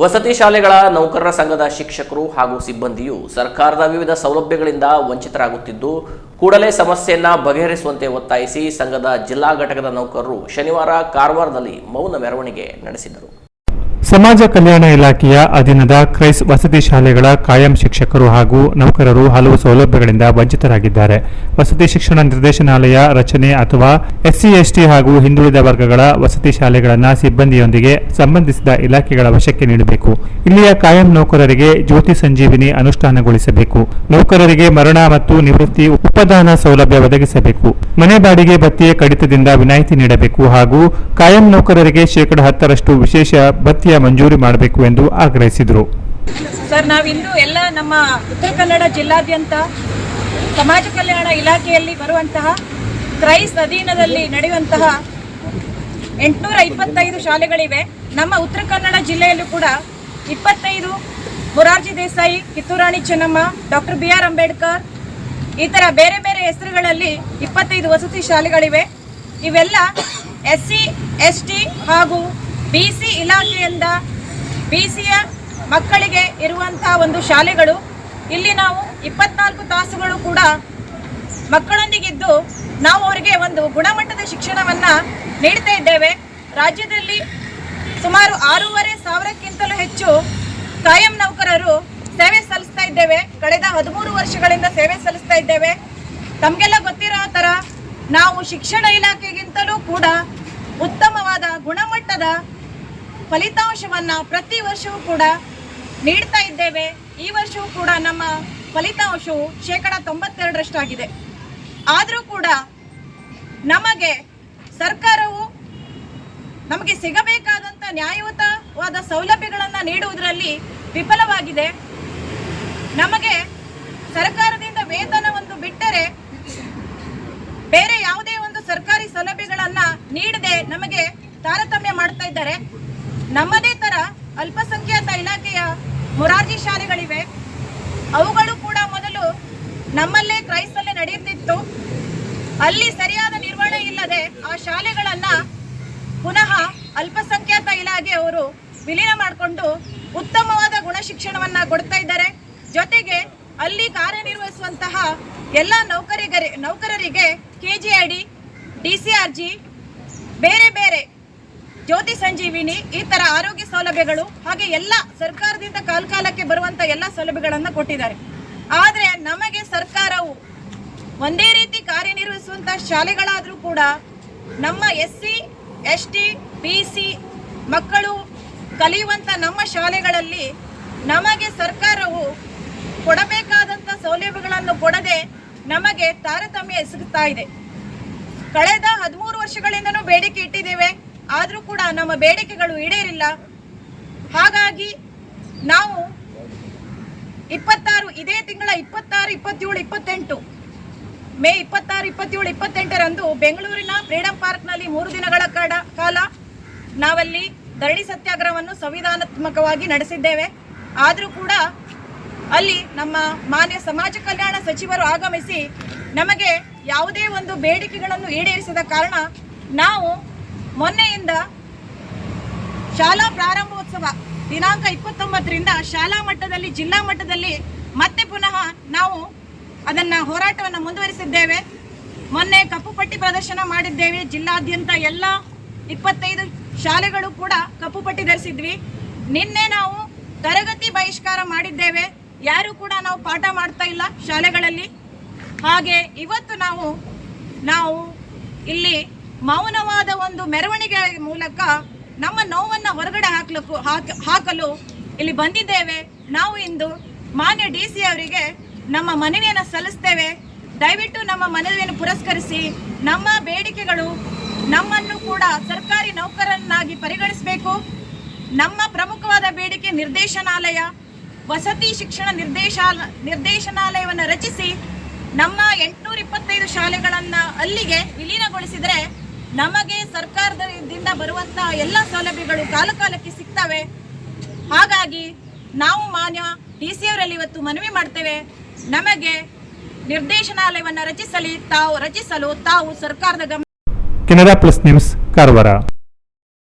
ವಸತಿ ಶಾಲೆಗಳ ನೌಕರರ ಸಂಘದ ಶಿಕ್ಷಕರು ಹಾಗೂ ಸಿಬ್ಬಂದಿಯು ಸರ್ಕಾರದ ವಿವಿಧ ಸೌಲಭ್ಯಗಳಿಂದ ವಂಚಿತರಾಗುತ್ತಿದ್ದು, ಕೂಡಲೇ ಸಮಸ್ಯೆಯನ್ನ ಬಗೆಹರಿಸುವಂತೆ ಒತ್ತಾಯಿಸಿ ಸಂಘದ ಜಿಲ್ಲಾ ಘಟಕದ ನೌಕರರು ಶನಿವಾರ ಕಾರವಾರದಲ್ಲಿ ಮೌನ ಮೆರವಣಿಗೆ ನಡೆಸಿದರು. ಸಮಾಜ ಕಲ್ಯಾಣ ಇಲಾಖೆಯ ಅಧೀನದ ಕ್ರೈಸ್ ವಸತಿ ಶಾಲೆಗಳ ಕಾಯಂ ಶಿಕ್ಷಕರು ಹಾಗೂ ನೌಕರರು ಹಲವು ಸೌಲಭ್ಯಗಳಿಂದ ವಂಚಿತರಾಗಿದ್ದಾರೆ. ವಸತಿ ಶಿಕ್ಷಣ ನಿರ್ದೇಶನಾಲಯ ರಚನೆ ಅಥವಾ ಎಸ್ಸಿ, ಎಸ್ಟಿ ಹಾಗೂ ಹಿಂದುಳಿದ ವರ್ಗಗಳ ವಸತಿ ಶಾಲೆಗಳನ್ನು ಸಿಬ್ಬಂದಿಯೊಂದಿಗೆ ಸಂಬಂಧಿಸಿದ ಇಲಾಖೆಗಳ ವಶಕ್ಕೆ ನೀಡಬೇಕು. ಇಲ್ಲಿಯ ಕಾಯಂ ನೌಕರರಿಗೆ ಜ್ಯೋತಿ ಸಂಜೀವಿನಿ ಅನುಷ್ಠಾನಗೊಳಿಸಬೇಕು. ನೌಕರರಿಗೆ ಮರಣ ಮತ್ತು ನಿವೃತ್ತಿ ಉಪದಾನ ಸೌಲಭ್ಯ ಒದಗಿಸಬೇಕು. ಮನೆ ಬಾಡಿಗೆ ಭತ್ಯೆ ಕಡಿತದಿಂದ ವಿನಾಯಿತಿ ನೀಡಬೇಕು ಹಾಗೂ ಕಾಯಂ ನೌಕರರಿಗೆ ಶೇಕಡ ಹತ್ತರಷ್ಟು ವಿಶೇಷ ಭತ್ಯೆ ಮಂಜೂರಿ ಮಾಡಬೇಕು ಎಂದು ಆಗ್ರಹಿಸಿದರು. ಸರ್ ನಾವಿಂದು ಎಲ್ಲ ನಮ್ಮ ಉತ್ತರ ಕನ್ನಡ ಜಿಲ್ಲಾದ್ಯಂತ ಸಮಾಜ ಕಲ್ಯಾಣ ಇಲಾಖೆಯಲ್ಲಿ ಬರುವಂತಹ ಕ್ರೈಸ್ ಅಧೀನದಲ್ಲಿ ನಡೆಯುವಂತಹ ಎಂಟುನೂರ ಇಪ್ಪತ್ತೈದು ಶಾಲೆಗಳಿವೆ. ನಮ್ಮ ಉತ್ತರ ಕನ್ನಡ ಜಿಲ್ಲೆಯಲ್ಲೂ ಕೂಡ ಇಪ್ಪತ್ತೈದು Morarji Desai, Kittur Rani Chennamma, doctor B R Ambedkar, ಈ ಥರ ಬೇರೆ ಬೇರೆ ಹೆಸರುಗಳಲ್ಲಿ ಇಪ್ಪತ್ತೈದು ವಸತಿ ಶಾಲೆಗಳಿವೆ. ಇವೆಲ್ಲ ಎಸ್ ಸಿ ಎಸ್ ಟಿ ಹಾಗೂ ಬಿ ಸಿ ಇಲಾಖೆಯಿಂದ ಬಿ ಸಿಯ ಮಕ್ಕಳಿಗೆ ಇರುವಂತಹ ಒಂದು ಶಾಲೆಗಳು. ಇಲ್ಲಿ ನಾವು ಇಪ್ಪತ್ನಾಲ್ಕು ತಾಸುಗಳು ಕೂಡ ಮಕ್ಕಳೊಂದಿಗಿದ್ದು ನಾವು ಅವರಿಗೆ ಒಂದು ಗುಣಮಟ್ಟದ ಶಿಕ್ಷಣವನ್ನ ನೀಡ್ತಾ ಇದ್ದೇವೆ. ರಾಜ್ಯದಲ್ಲಿ ಸುಮಾರು ಆರೂವರೆ ಸಾವಿರಕ್ಕಿಂತಲೂ ಹೆಚ್ಚು ಕಾಯಂ ನೌಕರರು ಸೇವೆ ಸಲ್ಲಿಸ್ತಾ ಇದ್ದೇವೆ. ಕಳೆದ ಹದಿಮೂರು ವರ್ಷಗಳಿಂದ ಸೇವೆ ಸಲ್ಲಿಸ್ತಾ ಇದ್ದೇವೆ. ತಮಗೆಲ್ಲ ಗೊತ್ತಿರೋ ಥರ ನಾವು ಶಿಕ್ಷಣ ಇಲಾಖೆಗಿಂತಲೂ ಕೂಡ ಉತ್ತಮವಾದ ಗುಣಮಟ್ಟದ ಫಲಿತಾಂಶವನ್ನ ಪ್ರತಿ ವರ್ಷವೂ ಕೂಡ ನೀಡ್ತಾ ಇದ್ದೇವೆ. ಈ ವರ್ಷವೂ ಕೂಡ ನಮ್ಮ ಫಲಿತಾಂಶವು ಶೇಕಡ ತೊಂಬತ್ತೆರಡರಷ್ಟಾಗಿದೆ. ಆದರೂ ಕೂಡ ನಮಗೆ ಸರ್ಕಾರವು ನಮಗೆ ಸಿಗಬೇಕಾದಂಥ ನ್ಯಾಯಯುತವಾದ ಸೌಲಭ್ಯಗಳನ್ನು ನೀಡುವುದರಲ್ಲಿ ವಿಫಲವಾಗಿದೆ. ನಮಗೆ ಸರ್ಕಾರದಿಂದ ವೇತನ ಒಂದು ಬಿಟ್ಟರೆ ಬೇರೆ ಯಾವುದೇ ಒಂದು ಸರ್ಕಾರಿ ಸೌಲಭ್ಯಗಳನ್ನು ನೀಡದೆ ನಮಗೆ ತಾರತಮ್ಯ ಮಾಡ್ತಾ ಇದ್ದಾರೆ. ನಮ್ಮದೇ ತರ ಅಲ್ಪಸಂಖ್ಯಾತ ಇಲಾಖೆಯ ಮೊರಾರ್ಜಿ ಶಾಲೆಗಳಿವೆ. ಅವುಗಳು ಕೂಡ ಮೊದಲು ನಮ್ಮಲ್ಲೇ ಕ್ರೈಸ್ತಲ್ಲೇ ನಡೆಯುತ್ತಿತ್ತು. ಅಲ್ಲಿ ಸರಿಯಾದ ನಿರ್ವಹಣೆ ಇಲ್ಲದೆ ಆ ಶಾಲೆಗಳನ್ನ ಪುನಃ ಅಲ್ಪಸಂಖ್ಯಾತ ಇಲಾಖೆ ಅವರು ವಿಲೀನ ಮಾಡಿಕೊಂಡು ಉತ್ತಮವಾದ ಗುಣ ಶಿಕ್ಷಣವನ್ನ ಕೊಡ್ತಾ ಇದ್ದಾರೆ. ಜೊತೆಗೆ ಅಲ್ಲಿ ಕಾರ್ಯನಿರ್ವಹಿಸುವಂತಹ ಎಲ್ಲ ನೌಕರಿಗರಿ, ನೌಕರರಿಗೆ K G I D D C R G ಬೇರೆ ಬೇರೆ ಜ್ಯೋತಿ ಸಂಜೀವಿನಿ, ಈ ತರ ಆರೋಗ್ಯ ಸೌಲಭ್ಯಗಳು ಹಾಗೆ ಎಲ್ಲ ಸರ್ಕಾರದಿಂದ ಕಾಲಕಾಲಕ್ಕೆ ಬರುವಂತ ಎಲ್ಲ ಸೌಲಭ್ಯಗಳನ್ನ ಕೊಟ್ಟಿದ್ದಾರೆ. ಆದ್ರೆ ನಮಗೆ ಸರ್ಕಾರವು ಒಂದೇ ರೀತಿ ಕಾರ್ಯನಿರ್ವಹಿಸುವಂತ ಶಾಲೆಗಳಾದ್ರೂ ಕೂಡ ನಮ್ಮ S C S T B C ಮಕ್ಕಳು ಕಲಿಯುವಂತ ನಮ್ಮ ಶಾಲೆಗಳಲ್ಲಿ ನಮಗೆ ಸರ್ಕಾರವು ಕೊಡಬೇಕಾದಂತ ಸೌಲಭ್ಯಗಳನ್ನು ಕೊಡದೆ ನಮಗೆ ತಾರತಮ್ಯ ಎಸಗುತ್ತಾ ಇದೆ. ಕಳೆದ ಹದಿಮೂರು ವರ್ಷಗಳಿಂದನೂ ಬೇಡಿಕೆ ಇಟ್ಟಿದ್ದೇವೆ. ಆದರೂ ಕೂಡ ನಮ್ಮ ಬೇಡಿಕೆಗಳು ಈಡೇರಿಲ್ಲ. ಹಾಗಾಗಿ ನಾವು ಇಪ್ಪತ್ತಾರು, ಇದೇ ತಿಂಗಳ ಇಪ್ಪತ್ತಾರು, ಇಪ್ಪತ್ತೇಳು, ಇಪ್ಪತ್ತೆಂಟು, ಮೇ ಇಪ್ಪತ್ತಾರು, ಇಪ್ಪತ್ತೇಳು, ಇಪ್ಪತ್ತೆಂಟರಂದು ಬೆಂಗಳೂರಿನ ಫ್ರೀಡಂ ಪಾರ್ಕ್ನಲ್ಲಿ ಮೂರು ದಿನಗಳ ಕಾಲ ನಾವಲ್ಲಿ ಧರಣಿ ಸತ್ಯಾಗ್ರಹವನ್ನು ಸಂವಿಧಾನಾತ್ಮಕವಾಗಿ ನಡೆಸಿದ್ದೇವೆ. ಆದರೂ ಕೂಡ ಅಲ್ಲಿ ನಮ್ಮ ಮಾನ್ಯ ಸಮಾಜ ಕಲ್ಯಾಣ ಸಚಿವರು ಆಗಮಿಸಿ ನಮಗೆ ಯಾವುದೇ ಒಂದು ಬೇಡಿಕೆಗಳನ್ನು ಈಡೇರಿಸಿದ ಕಾರಣ ನಾವು ಮೊನ್ನೆಯಿಂದ ಶಾಲಾ ಪ್ರಾರಂಭೋತ್ಸವ ದಿನಾಂಕ ಇಪ್ಪತ್ತೊಂಬತ್ತರಿಂದ ಶಾಲಾ ಮಟ್ಟದಲ್ಲಿ, ಜಿಲ್ಲಾ ಮಟ್ಟದಲ್ಲಿ ಮತ್ತೆ ಪುನಃ ನಾವು ಅದನ್ನ ಹೋರಾಟವನ್ನು ಮುಂದುವರಿಸಿದ್ದೇವೆ. ಮೊನ್ನೆ ಕಪ್ಪು ಪಟ್ಟಿ ಪ್ರದರ್ಶನ ಮಾಡಿದ್ದೇವೆ. ಜಿಲ್ಲಾದ್ಯಂತ ಎಲ್ಲ ಇಪ್ಪತ್ತೈದು ಶಾಲೆಗಳು ಕೂಡ ಕಪ್ಪು ಪಟ್ಟಿ ಧರಿಸಿದ್ವಿ. ನಿನ್ನೆ ನಾವು ತರಗತಿ ಬಹಿಷ್ಕಾರ ಮಾಡಿದ್ದೇವೆ. ಯಾರು ಕೂಡ ನಾವು ಪಾಠ ಮಾಡ್ತಾ ಇಲ್ಲ ಶಾಲೆಗಳಲ್ಲಿ. ಹಾಗೆ ಇವತ್ತು ನಾವು ನಾವು ಇಲ್ಲಿ ಮೌನವಾದ ಒಂದು ಮೆರವಣಿಗೆ ಮೂಲಕ ನಮ್ಮ ನೋವನ್ನು ಹೊರಗಡೆ ಹಾಕಲು ಹಾಕ- ಹಾಕಲು ಇಲ್ಲಿ ಬಂದಿದ್ದೇವೆ. ನಾವು ಇಂದು ಮಾನ್ಯ ಡಿ ಸಿ ಅವರಿಗೆ ನಮ್ಮ ಮನವಿಯನ್ನು ಸಲ್ಲಿಸ್ತೇವೆ. ದಯವಿಟ್ಟು ನಮ್ಮ ಮನವಿಯನ್ನು ಪುರಸ್ಕರಿಸಿ ನಮ್ಮ ಬೇಡಿಕೆಗಳು ನಮ್ಮನ್ನು ಕೂಡ ಸರ್ಕಾರಿ ನೌಕರನ್ನಾಗಿ ಪರಿಗಣಿಸಬೇಕು. ನಮ್ಮ ಪ್ರಮುಖವಾದ ಬೇಡಿಕೆ ನಿರ್ದೇಶನಾಲಯ, ವಸತಿ ಶಿಕ್ಷಣ ನಿರ್ದೇಶಾಲ ನಿರ್ದೇಶನಾಲಯವನ್ನು ರಚಿಸಿ ನಮ್ಮ ಎಂಟುನೂರ ಇಪ್ಪತ್ತೈದು ಶಾಲೆಗಳನ್ನು ಅಲ್ಲಿಗೆ ವಿಲೀನಗೊಳಿಸಿದ್ರೆ ನಮಗೆ ಸರ್ಕಾರದಿಂದ ಬರುವಂತಹ ಎಲ್ಲ ಸೌಲಭ್ಯಗಳು ಕಾಲಕಾಲಕ್ಕೆ ಸಿಗ್ತವೆ. ಹಾಗಾಗಿ ನಾವು ಮಾನ್ಯ ಡಿ ಸಿ ಅವರಲ್ಲಿ ಇವತ್ತು ಮನವಿ ಮಾಡ್ತೇವೆ. ನಮಗೆ ನಿರ್ದೇಶನಾಲಯವನ್ನು ರಚಿಸಲಿ, ತಾವು ರಚಿಸಲು ತಾವು ಸರ್ಕಾರದ ಗಮನ ಕೆನರಾ ಪ್ಲಸ್ ನ್ಯೂಸ್, ಕಾರವಾರ.